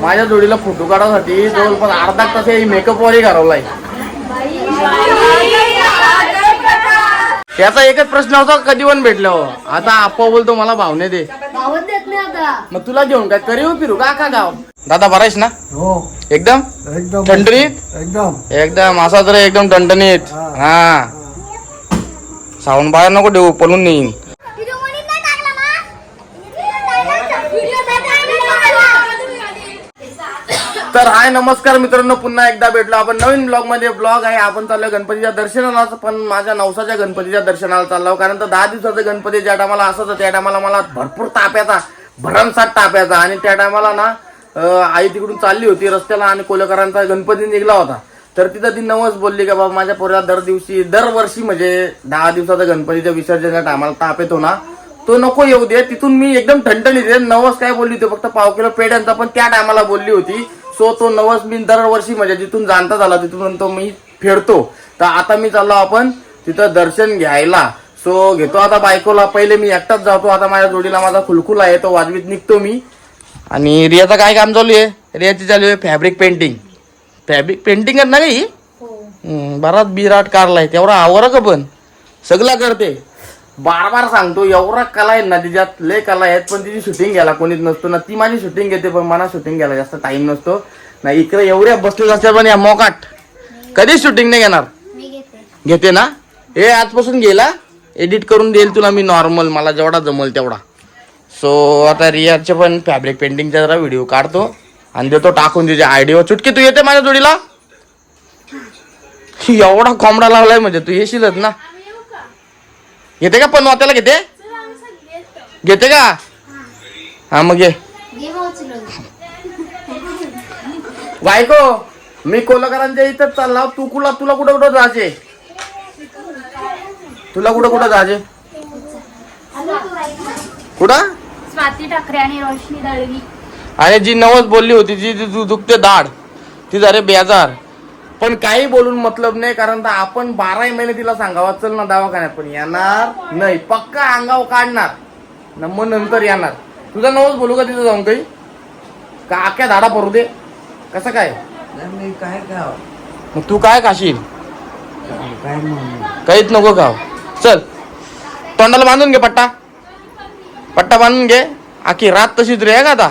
माझ्या जोडीला फोटो काढासाठी जवळपास अर्धा तास मेकअप वरही घालवलाय. त्याचा एकच प्रश्न होता कधी पण भेटलं हो. आता आप्पा बोलतो मला भावने दे. गावात देत नाही आता. मग तुला घेऊन काय करी हो फिरू का का गाव? दादा बरायस ना? हो. एकदम? एकदम. थंडणीत एकदम. एकदम असा तर एकदम टणटणीत. हा. साऊंड बाहेर नको देऊ पळून नेईन तर हाय नमस्कार मित्रांनो पुन्हा एकदा भेटलो. आपण नवीन ब्लॉगमध्ये ब्लॉग आहे. आपण चाललो गणपतीच्या दर्शनाला पण माझ्या नवसाच्या गणपतीच्या दर्शनाला चाललो. कारण तर दहा दिवसाचा गणपती ज्या टायमाला असायचा त्या टायमाला मला भरपूर ताप याचा भरमसाठ ताप याचा आणि त्या टायमाला ना आई तिकडून चालली होती रस्त्याला आणि कोलेकरांचा गणपती निघला होता. तर तिथं ती नवस बोलली का बाबा माझ्या पोऱ्या दर दिवशी दरवर्षी म्हणजे दहा दिवसाचा गणपतीच्या विसर्जनाच्या टायमाला ताप येतो ना तो नको येऊ दे. तिथून मी एकदम ठणठणीत नवस काय बोलली होती? फक्त पाव किलो पेड्यांचा पण त्या टायमाला बोलली होती. सो तो नवस मी दरवर्षी म्हणजे जिथून जाणता झाला तिथून तो मी फेडतो तर आता मी चाललो आपण तिथं दर्शन घ्यायला. सो घेतो आता बायकोला. पहिले मी एकटाच जातो. आता माझ्या जोडीला माझा खुलखुल आहे तो वाजवीत निघतो मी. आणि रियाचं काय काम चालू आहे? रियाची चालू आहे फॅब्रिक पेंटिंग फॅब्रिक पेंटिंग ना काही बराच बिराट कारलाय तेवढा आवर का पण? सगळं करते. बार बार सांगतो एवढा कला आहे ना तिच्यात लय कला आहेत पण तिची शूटिंग घ्यायला कोणीच नसतो. ना ती माझी शूटिंग घेते पण मला शूटिंग घ्यायला जास्त टाइम नसतो. ना इकडे एवढ्या बसलेल्या असल्या पण या मोकाट. कधीच शूटिंग नाही घेणार? घेते. ना? हे आजपासून गेला एडिट करून देईल तुला मी नॉर्मल मला जेवढा जमल तेवढा. सो आता रियाचे पण फॅब्रिक पेंटिंगचा जरा व्हिडिओ काढतो. आणि देतो टाकून तिच्या आयडिओ चुटकी तू येते माझ्या जोडीला? एवढा कोंबडा लावलाय म्हणजे तू येशीलच ना? घेते का पण त्याला घेते? घेते का? हा मग घे. बायको मी कोलकरांच्या इथंच चालला. तू कुला तुला कुठं कुठं जायचे तुला कुठं कुठं जायचे कुठं? स्वाती ठाकरे आणि रोशनी दळवी. आणि जी नवस बोलली होती जी दुखते दाढ ती झाले बेजार. पण काही बोलून मतलब नाही कारण तर आपण बाराही महिने तिला सांगावा चल ना दवाखान्यात पण येणार नाही. पक्का अंगावर काढणार. न मग नंतर येणार. तुझा नवस बोलू का तिथं जाऊन काही? का अख्ख्या धाडा पडू दे? कसं काय? काय खाव? मग तू काय खाशील? काहीच नको खाव चल. तोंडाला बांधून घे पट्टा. पट्टा बांधून घे. आखी रात तशीच रे का आता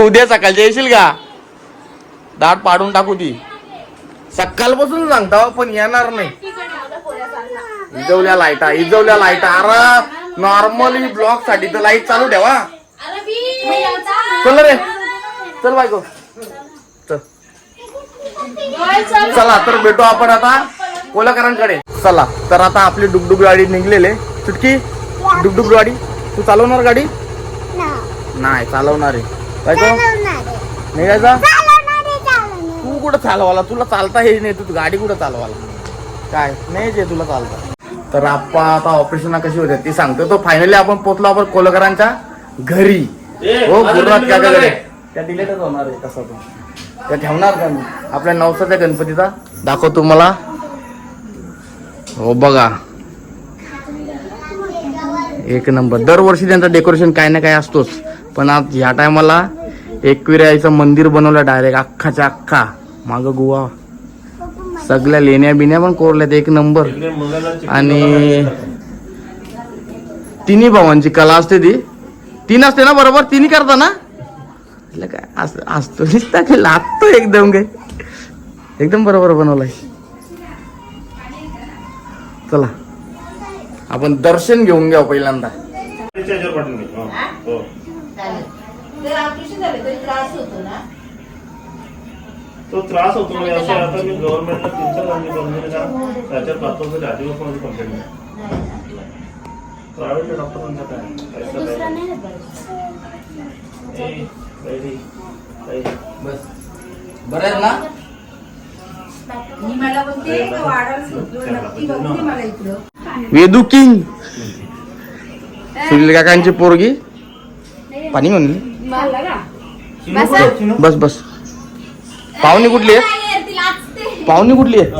उद्या सकाळच्या येशील का? दाट पाडून टाकू ती. सकाळपासून सांगता पण येणार नाही. इजवल्या लाईटा इजवल्या लाईटा. अरे नॉर्मली ब्लॉकसाठी तर लाइट चालू ठेवा. चल रे. चल बायको. चल. चला तर भेटू आपण आता कोलाकरांकडे. चला तर आता आपली डुगडुग गाडी निघलेले. चुटकी डुगडुग गाडी. तू चालवणार गाडी? नाही चालवणार आहे. तो निघायचा? कुठं चालवाला तुला चालता हे नाही तू गाडी कुठं चालवाला काय? नाही जे तुला चालता. तर आप्पा आता ऑपरेशन कशी होते ती सांगतो. तो फायनली आपण पोचलो आपण कोलकरांच्या घरी. हो गुरुनाथ काकाकडे. त्या डिलेटच होणार आहे कसा तो त्या ठेवणार का मी? आपल्या नवसाच्या गणपतीचा? दाखवतो मला हो बघा. एक नंबर. दरवर्षी त्यांचं डेकोरेशन काय ना काय असतोच. पण आज ह्या टायमाला एकविरायचं मंदिर बनवलं डायरेक्ट अख्खाच्या अख्खा. माग गुवा. सगळ्या लेण्या बिण्या पण कोरल्यात एक नंबर. आणि तिन्ही भावांची कला असते ती. तीन असते ना बरोबर? तिन्ही करता ना? काय? असं असतो नुसता काय लागतो एकदम काय. एकदम बरोबर बनवलाय. चला. आपण दर्शन घेऊन घ्या पहिल्यांदा. घे. हो, हो. झालं तरी त्रास होतो ना? तो त्रास होतो म्हणजे असं आहे, आता मी गव्हर्नमेंटला तीन चार म्हणजे कंपनी का त्याच्यात पाठवतो आदिवासी मध्ये कंप्लेंट नाही प्रायव्हेट डॉक्टरांचं काय पैसा दुसरा काय बाई. बस. बरं आहेत ना? मी मला बोलते नक्की बघते मला इकडं. वेदू किंग. सुनील काकांची पोरगी. पाणी म्हणली आहे? बस बस. पाहुणी कुठली? आहे पाहुणी कुठली आहे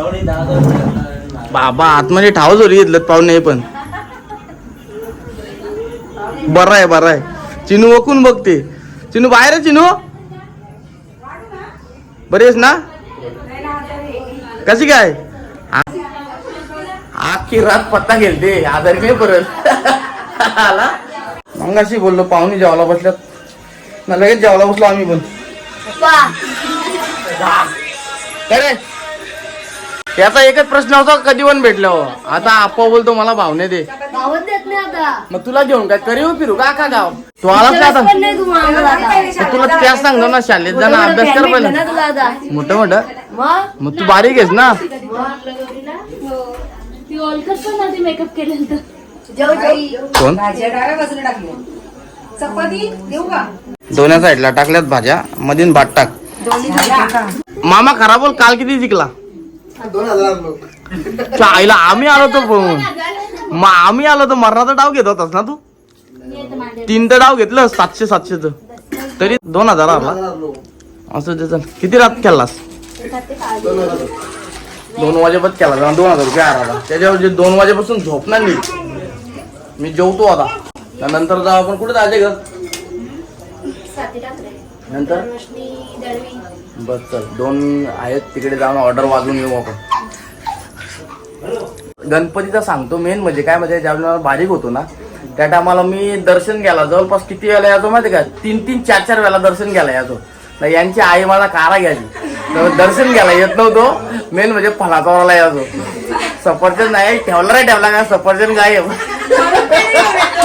बाबा आतमध्ये ठाव जोरी घेतलं पाहुणे हे पण. बरं आहे बरं आहे. चिनू ओकून बघते? चिनू बाहेर आहे चिनू? बरेच ना? कशी काय? आखी रात पत्ता गेलते आधार नाही परत आला? मग अशी बोललो पाहुणे जेवायला बसल्यात. ना लगेच जेवायला बसलो आम्ही पण. काय रे त्याचा एकच प्रश्न होता कधी पण भेटला हो. आता आप्पा बोलतो मला भावने दे. गावात देत नाही आता. मग तुला घेऊन काय? करी हो फिरू का का गाव? तू आलाच नाही आता? पण नाही तू आम्हाला आता. मग तुला त्याच सांगतो ना शाळेत जा ना अभ्यास कर ना तुला आता. मोठं मोठं. मग? मग तू बारीक आहेस ना? ती ओळखत पण नव्हती मेकअप केलेलं जेव जेव कोण? भाज्या डाव्या बाजूला टाकल्या. चपाती देऊ का? दोन्ही साईडला टाकल्यात भाज्या. मधीन भात टाक. मामा खरा बोल काल किती जिंकला? आईला आम्ही आलो तो पण. मग आम्ही आलो तर मरणाचा डाव घेत होतास ना तू? तीन तर डाव घेतलं सातशे सातशेच. तरी दोन हजार आला. असं ते चल. किती रात खेळलास? दोन वाजेपर्यंत केला दोन हजार रुपये आला त्याच्यावर जे दोन वाजेपासून झोपणार नाही मी जेवतो आता. त्यानंतर जाऊ आपण कुठे जायचे ग नंतर? बस चल. दोन आहेत तिकडे जाऊन ऑर्डर वाजवून येऊ आपण. गणपतीचा सांगतो मेन म्हणजे काय म्हणजे ज्यावेळेला बारीक होतो ना त्या टायमाला मी दर्शन घ्यायला जवळपास किती वेळा यायचो माहिती का? तीन तीन चार चार वेळा दर्शन घ्यायला यायचो. यांची आई मला कारा घ्यायची. तर दर्शन घ्यायला येत नव्हतो. मेन म्हणजे फलाचावाला यायचो. सफरचंद नाही ठेवला नाही ठेवला का? सफरचंद गायब.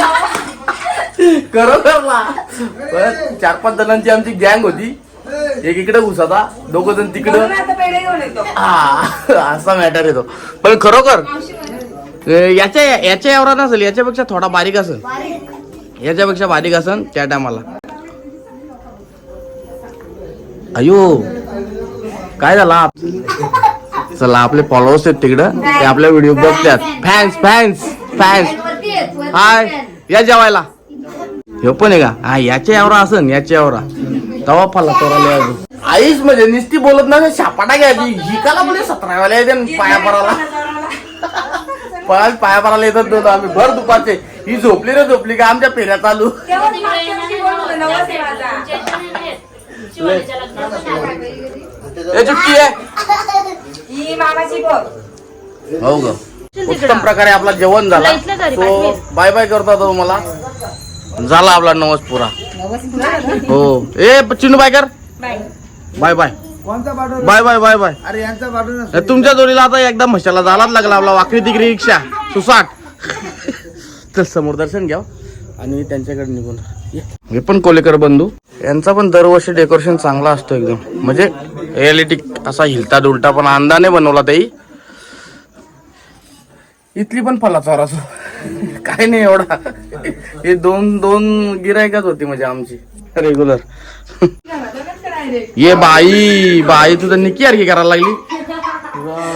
पण चार पाच जणांची आमची गँग होती. एक इकडे घुसाता दोघ जण तिकडं. आता हा असा मॅटर येतो. पण खरोखर याच्या याच्या एवढा नसेल याच्यापेक्षा थोडा बारीक असेल. याच्यापेक्षा बारीक असेल त्या टायमाला अयो काय झाला? चला आपले फॉलोअर्स आहेत तिकडं. ते आपल्या व्हिडिओ बघतात. फॅन्स फॅन्स फॅन्स हाय या जेवायला. हे पण आहे का? हा याच्या एवढा असन याच्या एवढा तवा फला तोराला अजून. आईच म्हणजे निस्ती बोलत नाही शापाटा घ्यायची हिकाला बोले सतराव्याला येते पाया पराला पाया पाया पराला येतात दोन आम्ही भर दुपारचे. ही झोपली रे झोपली का? आमच्या फेऱ्या चालू. हे चुटकी आहे ही ग. उत्तम प्रकारे आपला जेवण झाला. तो बाय बाय करतो तो मला झाला आपला नवस पुरा. हो. ए चिनू बाय कर bye bye. Bye bye bye bye. अरे यांचा पाठवून तुमच्या जोडीला आता एकदा म्हशाला झालाच लागला आपला वाकडी तिकडी रिक्षा. सुसाट. तर समोर दर्शन घ्या. आणि त्यांच्याकडे निघून. हे पण कोलेकर बंधू. यांचा पण दरवर्षी डेकोरेशन चांगला असतो एकदम. म्हणजे रियालिटी असा हिलता डुलटा पण अंदाने बनवला ताई. इथली पण फलाचार असो. काय नाही एवढा. हे दोन दोन गिरायकच होती म्हणजे आमची. रेग्युलर ये बाई बाई तुझं निकी सारखी करायला लागली.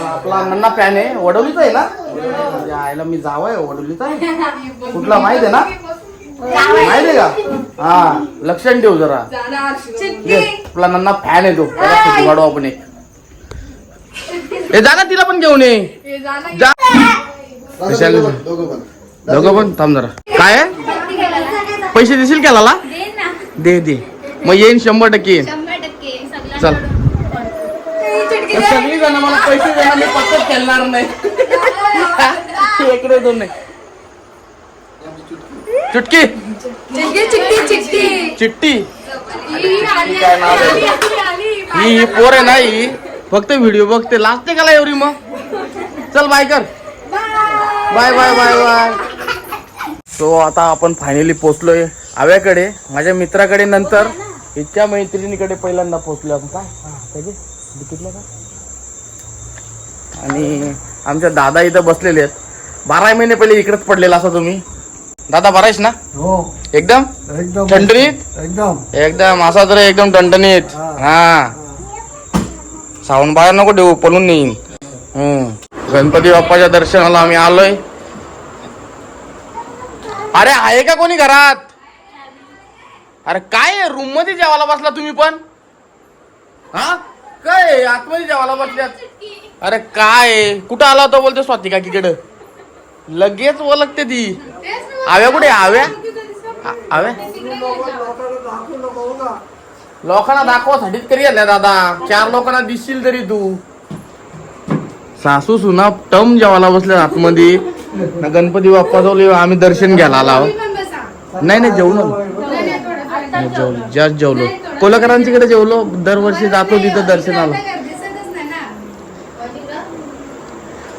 आपला नन्ना फॅन आहे. वडवलीचा आहे ना? म्हणजे आईला मी जावं आहे वडवलीचा आहे. कुठला माहीत आहे ना? माहीत आहे का? हा लक्षात ठेव जरा. ये, आपला नन्ना फॅन आहे तो. काढू आपण एक. ए जा ना तिला पण घेऊन ये. जा कशाला दोघं. पण. थांब जरा. काय? आहे? पैसे देशील केला दे दे. मग येईन शंभर टक्के. येईन चल. सगळी जण मला पैसे देणार मी पक्कच खेळणार नाही. इकडे दोन नाही. चुटकी. चिट्टी? ही ही पोर आहे ना ही. फक्त व्हिडिओ बघते. लाजते का एवढी मग? चल बाय कर. Bye bye bye bye. So आता आपण फायनली पोचलोय आव्याकडे माझ्या मित्राकडे नंतर. इतक्या मैत्रिणीकडे पहिल्यांदा पोचलो आपण. काय? हा, तिकीटला का आणि आमच्या दादा इथं बसलेले आहेत. बारा महिने पहिले इकडेच पडलेला असा तुम्ही. दादा बरा आहेस ना? हो. एकदम? एकदम. ठणठणीत एकदम. एकदम. असा तर एकदम टणटणीत हा. सावण बाहेर नको देऊ पळून नेईन. हम्म. गणपती बाप्पाच्या दर्शनाला आम्ही आलोय. अरे आहे का कोणी घरात? अरे काय रूममध्ये जेवायला बसला तुम्ही पण? हा? काय आतमध्ये जेवायला बसल्यात? अरे काय कुठं आला होता बोलतो स्वाती काकीकडं? लगेच ओळखते ती. आव्या कुठे आव्या? आव्या? लोकांना दाखवासाठीच करी आल्या दादा. चार लोकांना दिसशील तरी तू. सासू सुना टम जेवायला बसले आतमध्ये. ना गणपती बाप्पा जवळ आम्ही दर्शन घ्यायला आलो नाही नाही जेवलो जेवलो जास्त जेवलो. कोलकरांच्याकडे जेवलो. दरवर्षी जातो तिथं दर्शनाला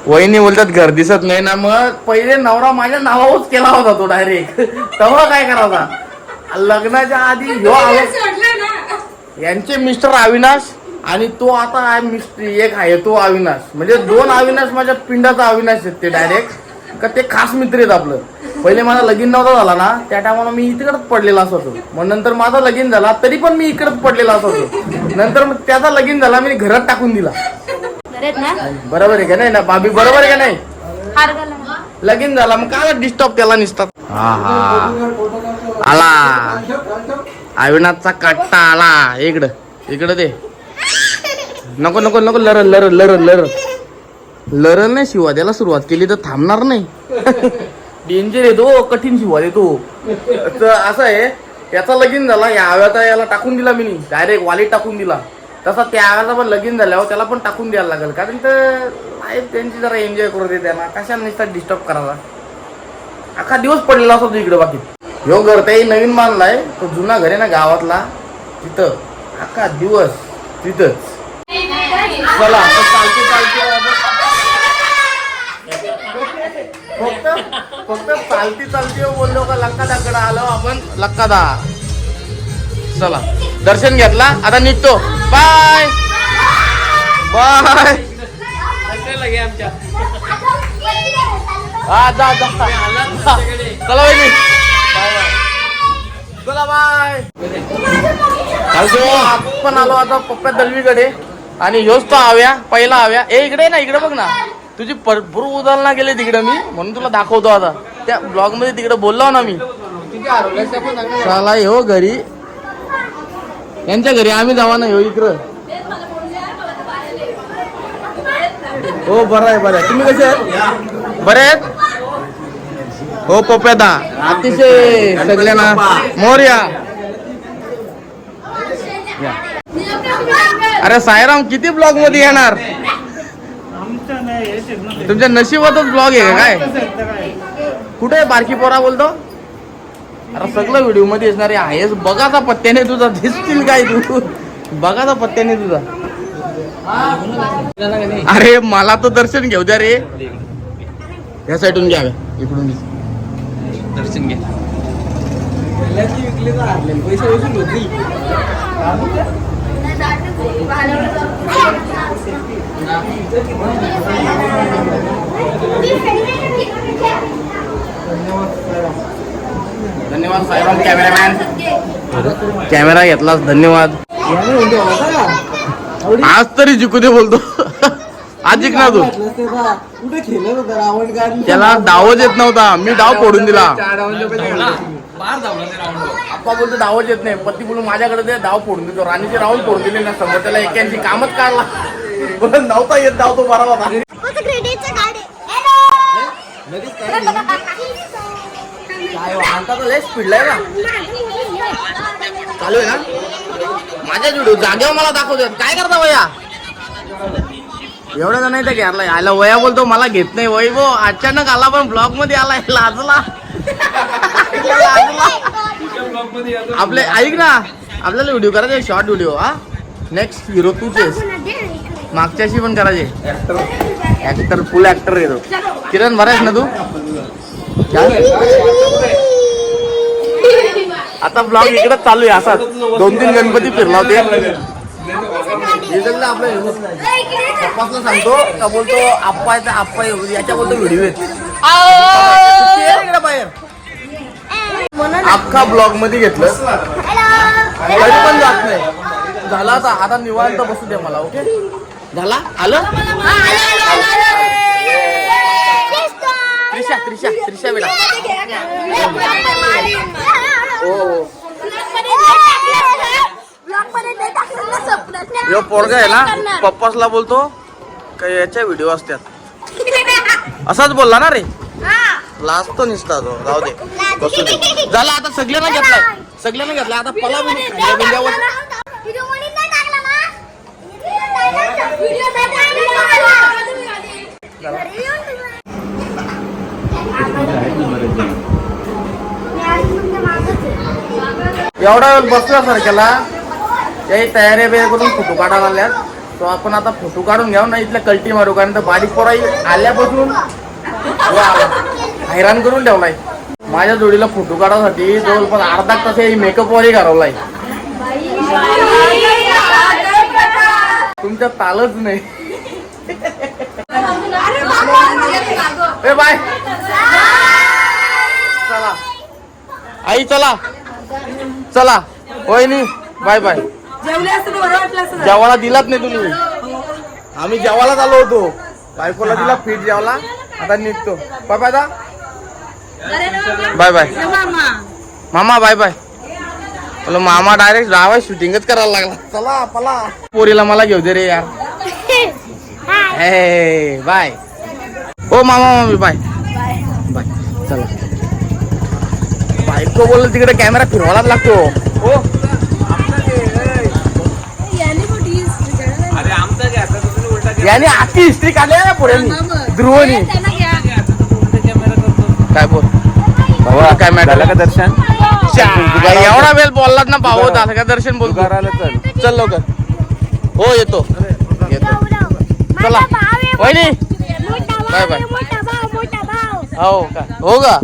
वहिनी बोलतात घर दिसत नाही ना. मग पहिले नवरा माझ्या नावावरच केला होता तो डायरेक्ट तेव्हा काय करायचा लग्नाच्या आधी ह्यो आव- यांचे मिस्टर अविनाश आणि तो आता आहे मिस्टर एक आहे तो अविनाश. म्हणजे दोन अविनाश माझ्या पिंडाचा अविनाश आहेत ते डायरेक्ट का ते खास मित्र आहेत आपलं. पहिले माझा लगीन नव्हता झाला ना त्या टायमाला मी इकडेच पडलेला असत होतो मग नंतर माझा लगीन झाला तरी पण मी इकडेच पडलेला असत होतो नंतर मग त्याचा लगीन झाला मी घरात टाकून दिला. बरोबर आहे का नाही ना भाभी? बरोबर आहे का नाही. लगीन झाला मग काय डिस्टर्ब त्याला निसतात आला. अविनाथचा काट्टा आला. इकडं इकडं दे. नको नको नको लर लर लर लर. लरल नाही शिवा द्यायला सुरुवात केली तर थांबणार नाही. डेंजर येतो कठीण शिवा देतो तर असं आहे याचा लगीन झाला या आव्याचा याला टाकून दिला मी डायरेक्ट वालीत टाकून दिला. तसा त्या आव्याचा पण लगीन झाल्यावर त्याला पण टाकून द्यायला लागेल. कारण तर लाईफ त्यांची जरा एन्जॉय करू दे त्यांना. कशाला नुसता डिस्टर्ब करायला? अख्खा दिवस पडलेला असतो इकडे बाकी. ह्यो घर त्याही नवीन बांधलाय. तो जुना घर आहे ना गावातला. तिथं. अख्खा दिवस तिथंच. चला आता चालते चालते फक्त फक्त चालती चालती बोललो का लक्कादाकडे आलो आपण लक्कादा चला दर्शन घेतला आता निघतो. बाय. बाय. हा जा जा. चला वहिनी. चला बाय. आपण आलो आता पप्प्या दलवीकडे. आणि ह्योच तो आव्या पहिला आव्या. ए इकडे ना इकडे बघ ना. तुझी भरपूर उदाहरणा गेले तिकडे मी म्हणून तुला दाखवतो आता. त्या ब्लॉगमध्ये तिकडे बोललो ना मी. चला हो घरी. यांच्या घरी आम्ही जावा ना हो इकडं. हो बरं आहे बरं आहे. तुम्ही कसे आहेत? बरे आहेत? हो पप्प्यादा अतिशय सगळ्यांना. मोर्या या. अरे सायराम किती ब्लॉगमध्ये येणार? तुमच्या नशिबातच ब्लॉग आहे का काय? कुठे आहे बारकी पोरा बोलतो? अरे सगळं व्हिडिओमध्ये असणारे आहेस. बघाचा पत्त्याने तुझा दिसतील काय तू. बघाचा पत्त्याने तुझा. अरे मला तर दर्शन घेऊ द्या रे. या साईडून घ्या. इकडून. दर्शन घे विकले तर हारले पैसे धन्यवाद साईराम कॅमेरामॅन. कॅमेरा घेतलास धन्यवाद. आज तरी जिकू दे बोलतो. आज जिंकणार तू. त्याला डावच येत नव्हता. मी डाव फोडून दिला. चार डावांच्या पहिले आप्पा बोलतो डावच येत नाही. पती बोलून माझ्याकडे ते डाव फोडून देतो. राणीचे राऊंड फोडून दिले ना समोर त्याला एक्क्याऐंशी कामच काढला. बोलत नव्हता येत डाव तो बरा होता काय हो, आणता तर लय स्पीडला ना. चालू आहे ना? माझ्याच व्हिडिओ जागेवर मला दाखवतात काय करता वया? एवढं नाही तर घ्यायला. यायला वया बोलतो मला घेत नाही वय गो अचानक आला पण ब्लॉगमध्ये आला लाजला. लाजला. आपले ऐक ना. आपल्याला व्हिडिओ करायचे शॉर्ट व्हिडिओ हा? नेक्स्ट हिरो तूच मागच्याशी पण करायचे. ऍक्टर फुल ऍक्टर येतो किरण भरायस ना तू? आता ब्लॉग इकडे चालू आहे असा दोन तीन गणपती फिरला होते. आपलं सांगतो का बोलतो आप्पा आहे आप्पा आहे. याच्या बोलतो व्हिडिओ आहेत. आहे बाहेर? अख्खा ब्लॉगमध्ये घेतलं. तरी पण जात नाही. झाला आता आता निवांत बसू दे मला ओके? झाला? आलं? त्रिशा त्रिशा त्रिशा बेटा हो हो. यो पोरगा आहे ना पप्पासला बोलतो का याच्या व्हिडिओ असतात. असाच बोलला ना रे? लाजतो निसता तो. जाऊ दे. बसू दे झाला आता सगळ्यांना घेतलाय. सगळ्यांना घेतलाय. आता पला बिन खायला बिंद्यावर व्हिडिओमध्ये नाही टाकला ना. व्हिडिओ घरी येऊन तुम्ही- मी आज म्हणजे मागच आहे. एवढा वेळ बसला सारख्याला काही तयारी बिया करून फोटो काढायला आल्यात तो आपण आता फोटो काढून घ्याव ना इथल्या कल्टी मारू कारण तर बारीक पोराई आल्यापासून हैराण करून ठेवलाय. माझ्या जोडीला फोटो काढायसाठी जवळपास अर्धा तास मेकअप वरही घालवलाय तुमच्या तालच नाही. ए बाय. चला. आई चला. चला. वहिनी बाय बाय. असतं जेवायला दिलाच नाही तुम्ही. आम्ही जेवायलाच आलो होतो. बायकोला दिला फिट जेवला आता निघतो. बाय बाय दा. Bye bye. मामा. Bye bye. मामा डायरेक्ट रावाय शूटिंगच करायला लागला. चला पला. पोरीला मला घेऊ दे रे यार. हे बाय. हो मामा मामी बाय. बाय. चला. बायको बोललं तिकडे कॅमेरा फिरवायलाच लागतो. हो याने आखी हिस्ट्री काढली ना पुढे ध्रुवनी. काय बोल? काय मॅटर का दर्शन? एवढा वेळ बोललात ना भाऊ झालं का दर्शन बोल? चल. चल लवकर. हो येतो. येतो. चला. माझा भाव आहे वहिनी. मोठा बाय भाव बाय. आहे, मोठा भाव मोठा भाव. हो का? हो का?